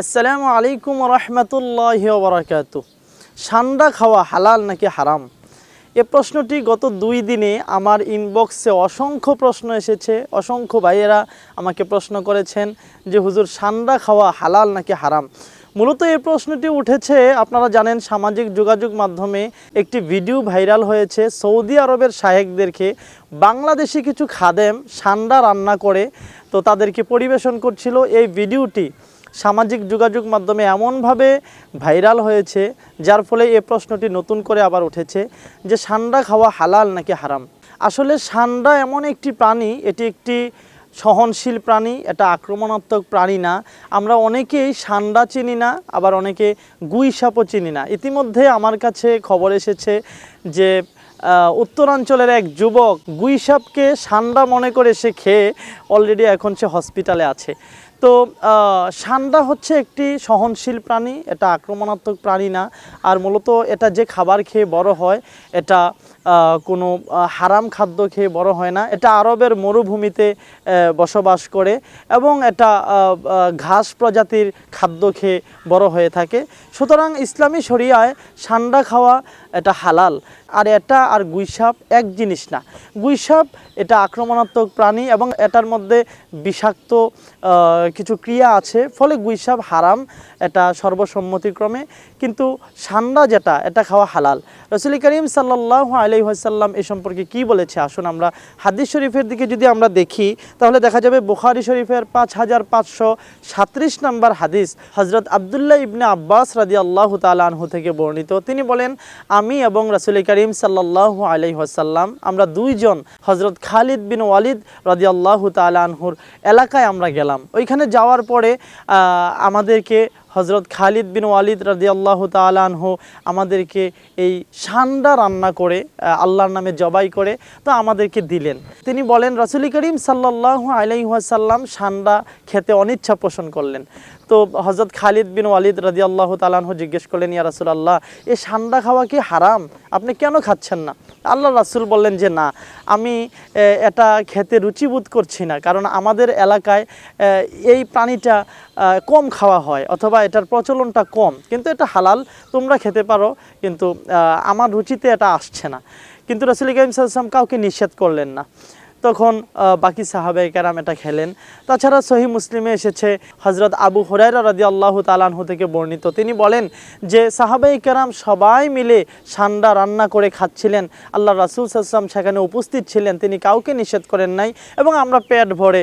আসসালামু আলাইকুম রহমতুল্লাহ বারাকাতু সান্ডা খাওয়া হালাল নাকি হারাম? এ প্রশ্নটি গত দুই দিনে আমার ইনবক্সে অসংখ্য প্রশ্ন এসেছে। অসংখ্য ভাইয়েরা আমাকে প্রশ্ন করেছেন যে, হুজুর, সান্ডা খাওয়া হালাল নাকি হারাম? মূলত এই প্রশ্নটি উঠেছে, আপনারা জানেন, সামাজিক যোগাযোগ মাধ্যমে একটি ভিডিও ভাইরাল হয়েছে। সৌদি আরবের শাহেকদেরকে বাংলাদেশি কিছু খাদেম সান্ডা রান্না করে তো তাদেরকে পরিবেশন করছিল। এই ভিডিওটি সামাজিক যোগাযোগ মাধ্যমে এমনভাবে ভাইরাল হয়েছে, যার ফলে এ প্রশ্নটি নতুন করে আবার উঠেছে যে সান্ডা খাওয়া হালাল নাকি হারাম? আসলে সান্ডা এমন একটি প্রাণী, এটি একটি সহনশীল প্রাণী, এটা আক্রমণাত্মক প্রাণী না। আমরা অনেকেই সান্ডা চিনি না, আবার অনেকে গুই সাপও চিনি না। ইতিমধ্যে আমার কাছে খবর এসেছে যে উত্তরাঞ্চলের এক যুবক গুইসাপকে সান্ডা মনে করে সে খেয়ে অলরেডি এখন সে হসপিটালে আছে। তো সান্ডা হচ্ছে একটি সহনশীল প্রাণী, এটা আক্রমণাত্মক প্রাণী না। আর মূলত এটা যে খাবার খেয়ে বড় হয়, এটা কোনো হারাম খাদ্য খেয়ে বড় হয় না। এটা আরবের মরুভূমিতে বসবাস করে এবং এটা ঘাস প্রজাতির খাদ্য খেয়ে বড় হয়ে থাকে। সুতরাং ইসলামী শরিয়ায় সান্ডা খাওয়া এটা হালাল। আর এটা আর গুইসাপ এক জিনিস না। গুইসাপ এটা আক্রমণাত্মক প্রাণী এবং এটার মধ্যে বিষাক্ত কিছু ক্রিয়া আছে, ফলে গুইসাপ হারাম, এটা সর্বসম্মতিক্রমে। কিন্তু সান্ডা যেটা, এটা খাওয়া হালাল। রসুল করিম সাল্লাহ আলহিহাসাল্লাম এ সম্পর্কে কি বলেছে? আসুন আমরা হাদিস শরীফের দিকে যদি আমরা দেখি, তাহলে দেখা যাবে বুখারি শরীফের পাঁচ হাজার পাঁচশো সাত্রিশ নম্বর হাদিস হজরত আবদুল্লাহ ইবনে আব্বাস রাজি আল্লাহ তালহু থেকে বর্ণিত। তিনি বলেন, আমি এবং রসুল করিম সাল্লাহ আলহিহাসাল্লাম আমরা দুইজন হজরত খালিদ বিন ওয়ালিদ রাজি আল্লাহ তালহুর এলাকায় আমরা গেলাম। ওইখানে যাওয়ার পরে আমাদেরকে হজরত খালিদ বিন ওয়ালিদ রাজি আল্লাহ তালানহু আমাদেরকে এই সান্ডা রান্না করে আল্লাহর নামে জবাই করে, তো আমাদেরকে দিলেন। তিনি বলেন, রসুল করিম সাল্লাহ আলাইহাসাল্লাম সান্ডা খেতে অনিচ্ছা পোষণ করলেন। তো হজরত খালিদ বিন ওয়ালিদ রাজি আল্লাহ তালানহু জিজ্ঞেস করলেন, ইয়া রাসুল আল্লাহ এই সান্ডা খাওয়া কি হারাম? আপনি কেন খাচ্ছেন না? আল্লাহ রাসুল বললেন যে, না, আমি এটা খেতে রুচিবোধ করছি না, কারণ আমাদের এলাকায় এই প্রাণীটা কম খাওয়া হয় অথবা এটার প্রচলনটা কম, কিন্তু এটা হালাল, তোমরা খেতে পারো, কিন্তু আমার রুচিতে এটা আসছে না। কিন্তু রসুল কাইম সাল্লাম কাউকে নিষেধ করলেন না। তখন বাকি সাহাবে কেরাম এটা খেলেন। তাছাড়া সহি মুসলিমে এসেছে হজরত আবু হরাইরা রাজি আল্লাহ তালানহু থেকে বর্ণিত। তিনি বলেন যে সাহাবাই কেরাম সবাই মিলে সান্ডা রান্না করে খাচ্ছিলেন। আল্লাহ রাসুল সাল্লাম সেখানে উপস্থিত ছিলেন। তিনি কাউকে নিষেধ করেন নাই এবং আমরা পেট ভরে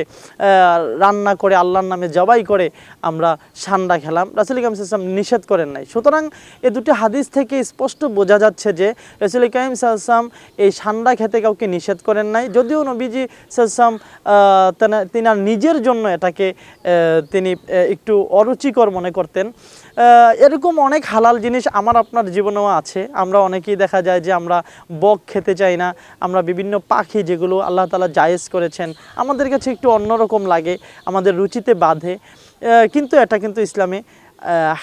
রান্না করে, আল্লাহর নামে জবাই করে আমরা সান্ডা খেলাম। রাসুল কাইম সাল্লাম নিষেধ করেন নাই। সুতরাং এ দুটি হাদিস থেকে স্পষ্ট বোঝা যাচ্ছে যে, রসুল কাইম সাল্লাম এই সান্ডা খেতে কাউকে নিষেধ করেন নাই। যদিও নবীজি সাল্লাম তিনার নিজের জন্য এটাকে তিনি একটু অরুচিকর মনে করতেন। এরকম অনেক হালাল জিনিস আমার আপনার জীবনেও আছে। আমরা অনেকেই দেখা যায় যে আমরা বক খেতে চাই না। আমরা বিভিন্ন পাখি যেগুলো আল্লাহ তালা জায়েজ করেছেন, আমাদের কাছে একটু অন্যরকম লাগে, আমাদের রুচিতে বাঁধে। কিন্তু এটা কিন্তু ইসলামে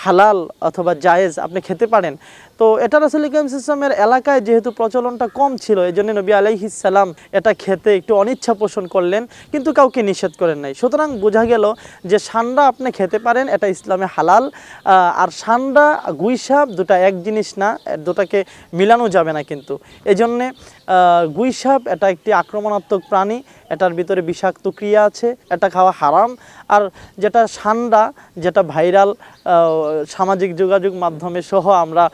হালাল অথবা জায়েজ আপনি খেতে পারেন। তো এটা রাসুল ইসলামের এলাকায় যেহেতু প্রচলনটা কম ছিল এই জন্য নবী আলাইহিসাল্লাম এটা খেতে একটু অনিচ্ছা পোষণ করলেন, কিন্তু কাউকে নিষেধ করেন নাই। সুতরাং বোঝা গেল যে সান্ডা আপনি খেতে পারেন, এটা ইসলামে হালাল। আর সান্ডা গুইসাপ দুটা এক জিনিস না, দুটাকে মিলানো যাবে না কিন্তু। এই জন্যে গুইসাপ এটা একটি আক্রমণাত্মক প্রাণী, এটার ভিতরে বিষাক্ত ক্রিয়া আছে, এটা খাওয়া হারাম। আর যেটা সান্ডা, যেটা ভাইরাল সামাজিক যোগাযোগ মাধ্যমে সহ আমরা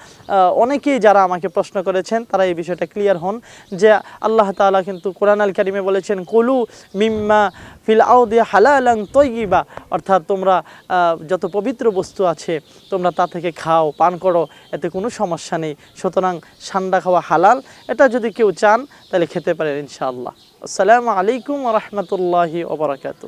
অনেকেই যারা আমাকে প্রশ্ন করেছেন, তারা এই বিষয়টা ক্লিয়ার হন যে আল্লাহ তাআলা কিন্তু কোরআন আল কারিমে বলেছেন, কলু মিম্মা ফিল আউদি হালালাং তৈগিবা অর্থাৎ তোমরা যত পবিত্র বস্তু আছে, তোমরা তা থেকে খাও, পান করো, এতে কোনো সমস্যা নেই। সুতরাং সান্ডা খাওয়া হালাল, এটা যদি কেউ চান, তাহলে খেতে পারেন ইনশাআল্লাহ। আসসালামু আলাইকুম রহমতুল্লাহি ওবরাকাতু